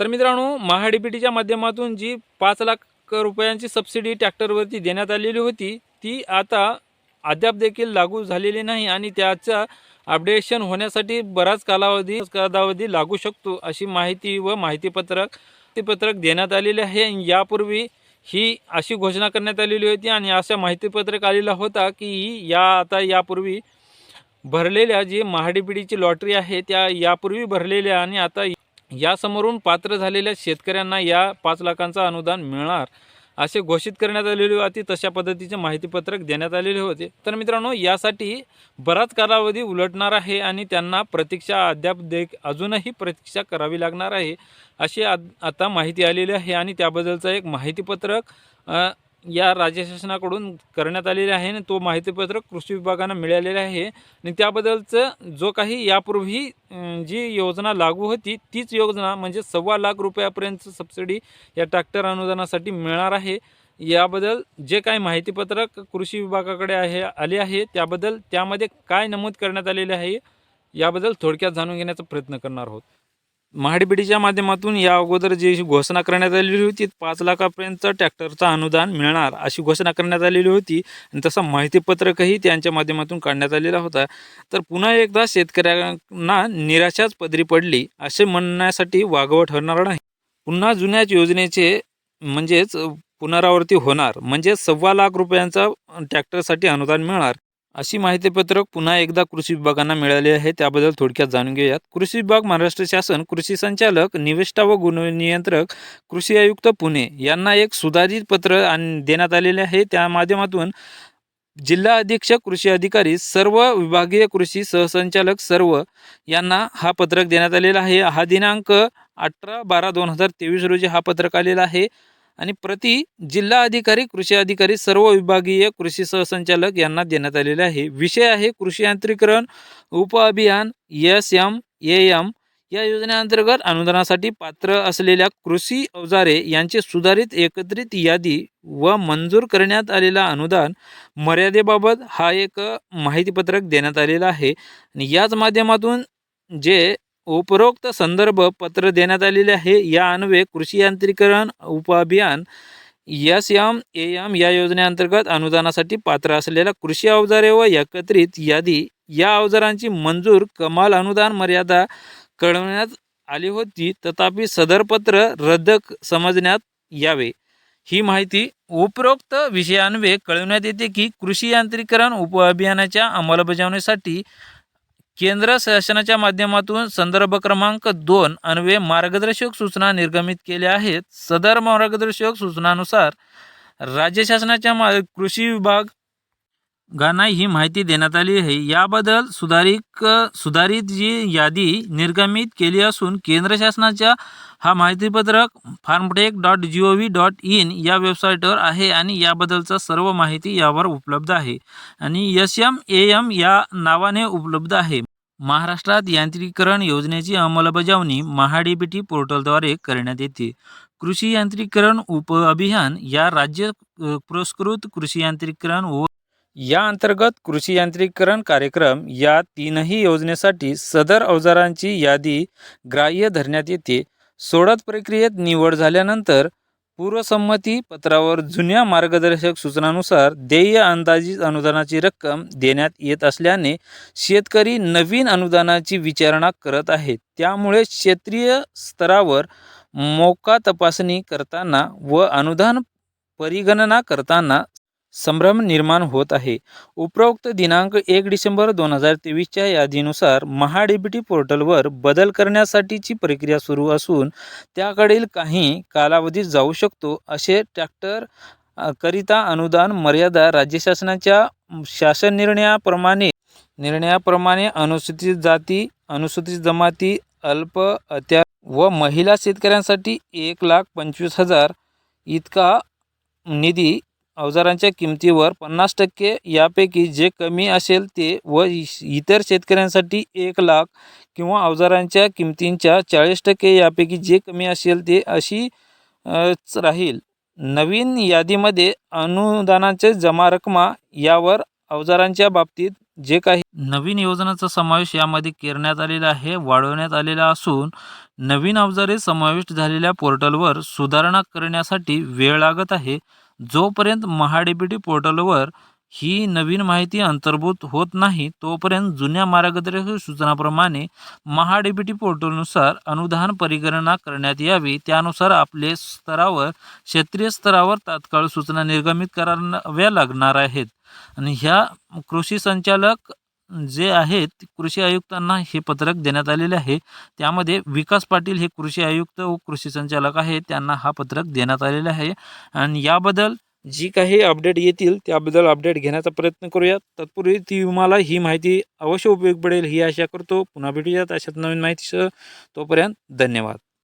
तर मित्रांनो महाडीबीटीच्या माध्यमातून जी पाच लाख रुपयांची सबसिडी ट्रॅक्टरवरती देण्यात आलेली होती ती आता अद्याप देखील लागू झालेली नाही आणि त्याचा अपडेशन होण्यासाठी बराच कालावधी कालावधी लागू शकतो अशी माहिती व माहितीपत्रक ते पत्रक देण्यात आलेले आहे. यापूर्वी ही अशी घोषणा करण्यात आलेली होती आणि अशा माहितीपत्रक आलेला होता की या आता यापूर्वी भरलेल्या जी महाडीपीडीची लॉटरी आहे त्या यापूर्वी भरलेल्या आणि आता यासमोरून पात्र झालेल्या शेतकऱ्यांना या पाच लाखांचा अनुदान मिळणार असे घोषित करण्यात आलेले होते. तशा पद्धतीचे माहितीपत्रक देण्यात आलेले होते. तर मित्रांनो यासाठी बराच कालावधी उलटणार आहे आणि त्यांना प्रतीक्षा अद्याप देख अजूनही प्रतीक्षा करावी लागणार आहे अशी आता माहिती आलेली आहे. आणि त्याबद्दलचं एक माहितीपत्रक या राज्य शासनाकडून करण्यात आलेले आहे आणि तो माहितीपत्रक कृषी विभागानं मिळालेलं आहे. आणि त्याबद्दलचं जो काही यापूर्वी जी योजना लागू होती तीच योजना म्हणजे सव्वा लाख रुपयापर्यंत सबसिडी या ट्रॅक्टर अनुदानासाठी मिळणार आहे. याबद्दल जे काही माहितीपत्रक कृषी विभागाकडे आहे आले आहे त्याबद्दल त्यामध्ये काय नमूद करण्यात आलेले आहे याबद्दल थोडक्यात जाणून घेण्याचा प्रयत्न करणार आहोत. महाडीबीडीच्या माध्यमातून या अगोदर जी घोषणा करण्यात आलेली होती पाच लाखापर्यंत ट्रॅक्टरचं अनुदान मिळणार अशी घोषणा करण्यात आलेली होती. आणि तसं माहितीपत्रकही त्यांच्या माध्यमातून काढण्यात आलेला होता. तर पुन्हा एकदा शेतकऱ्यांना निराशाच पदरी पडली असे म्हणण्यासाठी वागवं ठरणार नाही. पुन्हा जुन्याच योजनेचे म्हणजेच पुनरावृत्ती होणार. म्हणजे सव्वा लाख रुपयांचा ट्रॅक्टरसाठी अनुदान मिळणार. अशी माहितीपत्रक पुन्हा एकदा कृषी विभागांना मिळाले आहे. त्याबद्दल थोडक्यात जाणून घेऊयात. कृषी विभाग महाराष्ट्र शासन कृषी संचालक निविष्ठा व गुणनियंत्रक कृषी आयुक्त पुणे यांना एक सुधारित पत्र आण देण्यात आलेले आहे. त्या माध्यमातून जिल्हा अधीक्षक कृषी अधिकारी सर्व विभागीय कृषी सहसंचालक सर्व यांना हा पत्रक देण्यात आलेला आहे. हा दिनांक अठरा बारा दोन हजार तेवीस रोजी हा पत्रक आलेला आहे. आणि प्रति जिल्हा अधिकारी कृषी अधिकारी सर्व विभागीय कृषी सहसंचालक यांना देण्यात आलेले आहे. विषय आहे कृषी यांत्रिकरण उप अभियान एस एम ए एम या योजनेअंतर्गत अनुदानासाठी पात्र असलेल्या कृषी अवजारे यांची सुधारित एकत्रित यादी व मंजूर करण्यात आलेला अनुदान मर्यादेबाबत हा एक माहितीपत्रक देण्यात आलेला आहे. आणि याच माध्यमातून जे उपरोक्त संदर्भ पत्र देण्यात आलेले आहे. या अन्वये कृषी यांत्रिकरण उपअभियान एस एम ए एम या योजनेअंतर्गत अनुदानासाठी पात्र असलेल्या कृषी अवजारे व एकत्रित यादी या अवजारांची मंजूर कमाल अनुदान मर्यादा कळवण्यात आली होती. तथापि सदर पत्र रद्द समजण्यात यावे. ही माहिती उपरोक्त विषयान्वये कळवण्यात येते की कृषी यांत्रिकरण उपअभियानाच्या अंमलबजावणीसाठी केंद्र शासनाच्या माध्यमातून संदर्भ क्रमांक दोन अन्वये मार्गदर्शक सूचना निर्गमित केल्या आहेत. सदर मार्गदर्शक सूचनानुसार राज्य शासनाच्या मा कृषी विभाग गाना ही माहिती देण्यात आली आहे. याबद्दल सुधारित सुधारित जी यादी निर्गमित केली असून केंद्र शासनाच्या हा माहितीपत्रक farmtech dot G O V dot in या वेबसाईटवर आहे आणि याबद्दलचा सर्व माहिती यावर उपलब्ध आहे. आणि यस एम ए एम या नावाने उपलब्ध आहे. महाराष्ट्रात यांत्रिकीकरण योजनेची अंमलबजावणी महाडीबीटी पोर्टलद्वारे करण्यात येते. कृषी यांत्रिकीकरण उप अभियान या राज्य पुरस्कृत कृषी यांत्रिकीकरण व या अंतर्गत कृषी यांत्रिकीकरण कार्यक्रम या तीनही योजनेसाठी सदर अवजारांची यादी ग्राह्य धरण्यात येते. सोडत प्रक्रियेत निवड झाल्यानंतर पूर्वसंमती पत्रावर जुन्या मार्गदर्शक सूचनानुसार देय अंदाजित अनुदानाची रक्कम देण्यात येत असल्याने शेतकरी नवीन अनुदानाची विचारणा करत आहेत. त्यामुळे क्षेत्रीय स्तरावर मोका तपासणी करताना व अनुदान परिगणना करताना संभ्रम निर्माण होत आहे. उपरोक्त दिनांक एक डिसेंबर दोन हजार तेवीसच्या यादीनुसार महाडीबीटी पोर्टलवर बदल करण्यासाठीची प्रक्रिया सुरू असून त्याकडील काही कालावधी जाऊ शकतो असे ट्रॅक्टर करिता अनुदान मर्यादा राज्य शासनाच्या शासन निर्णयाप्रमाणे निर्णयाप्रमाणे अनुसूचित जाती अनुसूचित जमाती अल्प अत्या व महिला शेतकऱ्यांसाठी एक लाख पंचवीस हजार इतका निधी अवजारांच्या किमतीवर पन्नास टक्के यापैकी जे कमी असेल ते व इतर शेतकऱ्यांसाठी एक लाख किंवा अवजारांच्या किमतींच्या चाळीस टक्के यापैकी जे कमी असेल ते अशी राहील. नवीन यादीमध्ये अनुदानाचे जमा रकमा यावर अवजारांच्या बाबतीत जे काही नवीन योजनाचा समावेश यामध्ये करण्यात आलेला आहे वाढवण्यात आलेला असून नवीन अवजारे समाविष्ट झालेल्या पोर्टलवर सुधारणा करण्यासाठी वेळ लागत आहे. जोपर्यंत महाडीबीटी पोर्टलवर ही नवीन माहिती अंतर्भूत होत नाही तोपर्यंत जुन्या मार्गदर्शक सूचनाप्रमाणे महाडीबीटी पोर्टलनुसार अनुदान परिगणना करण्यात यावी. त्यानुसार आपले स्तरावर क्षेत्रीय स्तरावर तात्काळ सूचना निर्गमित कराव्या लागणार आहेत. आणि ह्या कृषी संचालक जे आहेत कृषी आयुक्तांना हे पत्रक देण्यात आलेले आहे. त्यामध्ये विकास पाटील हे कृषी आयुक्त व कृषी संचालक आहेत त्यांना हा पत्रक देण्यात आलेला आहे. आणि याबद्दल जी काही अपडेट येतील त्याबद्दल अपडेट घेण्याचा प्रयत्न करूया तत्पूर्वी ती तुम्हाला ही माहिती अवश्य उपयोग पडेल ही आशा करतो. पुन्हा भेटूयात अशाच नवीन माहितीसह. तोपर्यंत धन्यवाद.